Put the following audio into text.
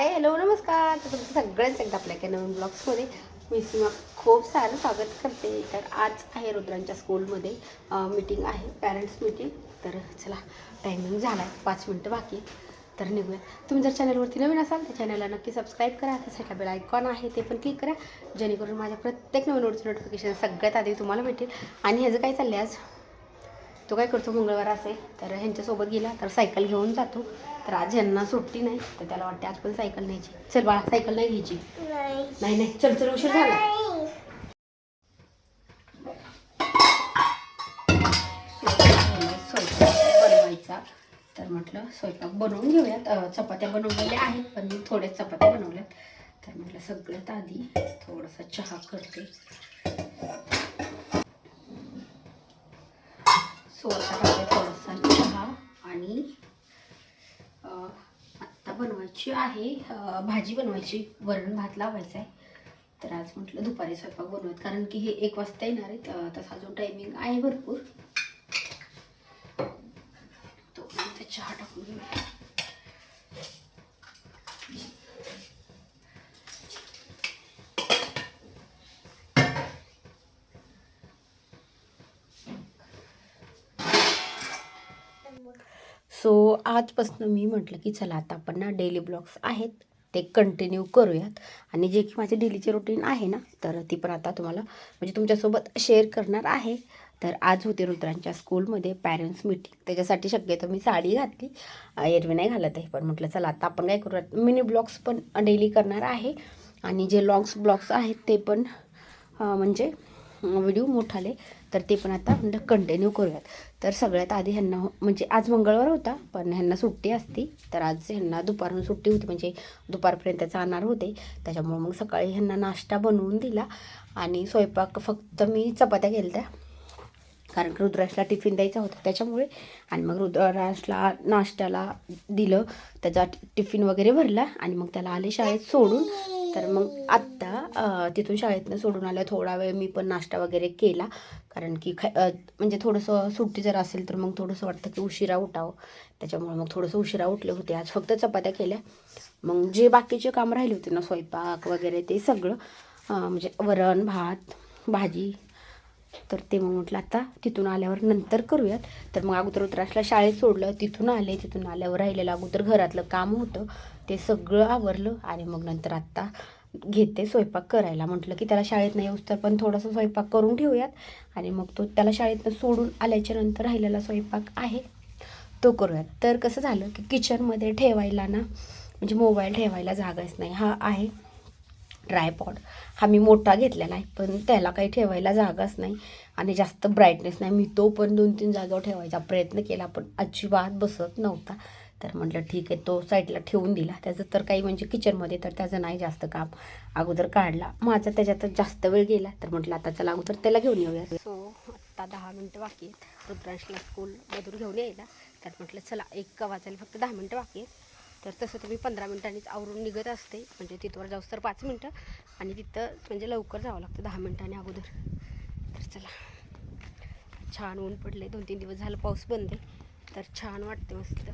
Hello नमस्कार. तर तुमचं सगळ्यांचं एकदा आपल्या एका नवीन ब्लॉग्समध्ये मी सीमा खूप सारं स्वागत करते. तर आज आहे रुद्रांच्या स्कूलमध्ये मीटिंग आहे पॅरेंट्स मीटिंग तर चला टायमिंग झाला आहे पाच मिनटं बाकी तर निघूया. तुम्ही जर चॅनलवरती नवीन असाल तर चॅनलला नक्की सबस्क्राईब करा. त्या बेल आयकॉन आहे ते पण क्लिक करा. जेणेकरून माझ्या प्रत्येक नवीन नोटिफिकेशन सगळ्यात आधी तुम्हाला भेटेल. आणि ह्याचं काय चाललं आहे आज? तो काय करतो मंगळवार असेल तर ह्यांच्यासोबत गेला तर सायकल घेऊन जातो. तर आज ह्यांना सुट्टी नाही तर त्याला वाटते आज पण सायकल न्यायची. चल बाळा सायकल नाही घ्यायची. नाही नाही चल चल उशीर झाला. स्वयंपाक बनवायचा. तर म्हटलं स्वयंपाक बनवून घेऊयात. चपात्या बनवलेल्या आहेत पण मी थोड्याच चपात्या बनवल्यात. तर म्हटलं सगळ्यात आधी थोडासा चहा करते सोडा टाकते थोडासा चहा आणि अं, आत्ता बनवायची आहे भाजी बनवायची वरण भात लावायचा आहे. तर आज म्हटलं दुपारी स्वयंपाक बनवत कारण की हे एक वाजता येणार आहेत तसा अजून टायमिंग आहे भरपूर. तो चहा टाकून घेऊया सो आजपासून मी म्हटलं की चला आता आपण ना डेली ब्लॉग्स आहेत ते कंटिन्यू करूयात. आणि जे की माझी डेलीचे रुटीन आहे ना तर ती पण आता तुम्हाला म्हणजे तुमच्यासोबत शेअर करणार आहे. तर आज होते रुद्रांच्या स्कूलमध्ये पॅरेंट्स मीटिंग त्याच्यासाठी शक्यतो मी साडी घातली. एरवी नाही घालत आहे पण म्हटलं चला आता आपण काय करूयात? मिनी ब्लॉग्स पण डेली करणार आहे. आणि जे लॉंग्स ब्लॉग्स आहेत ते पण म्हणजे व्हिडिओ मोठाले तर ते पण आता म्हणजे कंटिन्यू करूयात. तर सगळ्यात आधी ह्यांना हो- म्हणजे आज मंगळवार होता पण ह्यांना सुट्टी असती तर आज ह्यांना दुपारून सुट्टी होती म्हणजे दुपारपर्यंत जाणार होते. त्याच्यामुळे मग सकाळी ह्यांना नाश्ता बनवून दिला आणि स्वयंपाक फक्त मी चपात्या केल्या त्या कारण की टिफिन द्यायचा होता त्याच्यामुळे. आणि मग रुद्राजला नाश्त्याला दिलं त्याचा टिफिन वगैरे भरला आणि मग त्याला आले शाळेत सोडून. तर मग आत्ता तिथून शाळेतनं सोडून आलं थोडा वेळ मी पण नाश्ता वगैरे केला. कारण की ख म्हणजे थोडंसं सुट्टी जर असेल तर मग थोडंसं वाटतं की उशिरा उठावं. त्याच्यामुळे मग थोडंसं उशिरा उठले होते. आज फक्त चपात्या केल्या. मग जे बाकीचे काम राहिले होते ना स्वयंपाक वगैरे ते सगळं म्हणजे वरण भात भाजी तर ते मग म्हटलं आता तिथून आल्यावर नंतर करूयात. तर मग अगोदर उतरासला शाळेत सोडलं. तिथून आले. तिथून आल्यावर राहिलेलं अगोदर घरातलं काम होतं. ते सगळं आवरलं आणि मग नंतर आत्ता घेते स्वयंपाक करायला. म्हटलं की त्याला शाळेत नाही तर पण थोडासा स्वयंपाक करून ठेवूयात. आणि मग तो त्याला शाळेतनं सोडून आल्याच्यानंतर राहिलेला स्वयंपाक आहे. तो करूयात. तर कसं झालं की किचनमध्ये ठेवायला ना म्हणजे मोबाईल ठेवायला जागाच नाही. हा आहे ट्रायपॉड. हा मी मोठा घेतलेला आहे पण त्याला काही ठेवायला जागाच नाही आणि जास्त ब्राईटनेस नाही. मी तो पण दोन तीन जागेवर ठेवायचा प्रयत्न केला पण अजिबात बसत नव्हता. तर म्हटलं ठीक आहे. तो साईडला ठेवून दिला. त्याचं तर काही म्हणजे किचनमध्ये तर त्याचं नाही जास्त काम. अगोदर काढला. माझा त्याच्यातच जास्त वेळ गेला. तर म्हटलं आता चला अगोदर त्याला घेऊन येऊया. सो आत्ता दहा मिनटं बाकी आहेत. रुद्रांशला स्कूलमधून घेऊन यायला. तर म्हटलं चला एक वाजायला फक्त दहा मिनटं बाकी आहेत. तर तसं तर मी पंधरा मिनिटांनीच आवरून निघत असते. म्हणजे तिथवर जाऊस तर पाच मिनटं. आणि तिथं म्हणजे लवकर जावं लागतं दहा मिनटांनी अगोदर. तर चला. छान ऊन पडले दोन तीन दिवस झालं पाऊस बंद आहे. तर छान वाटते मस्त.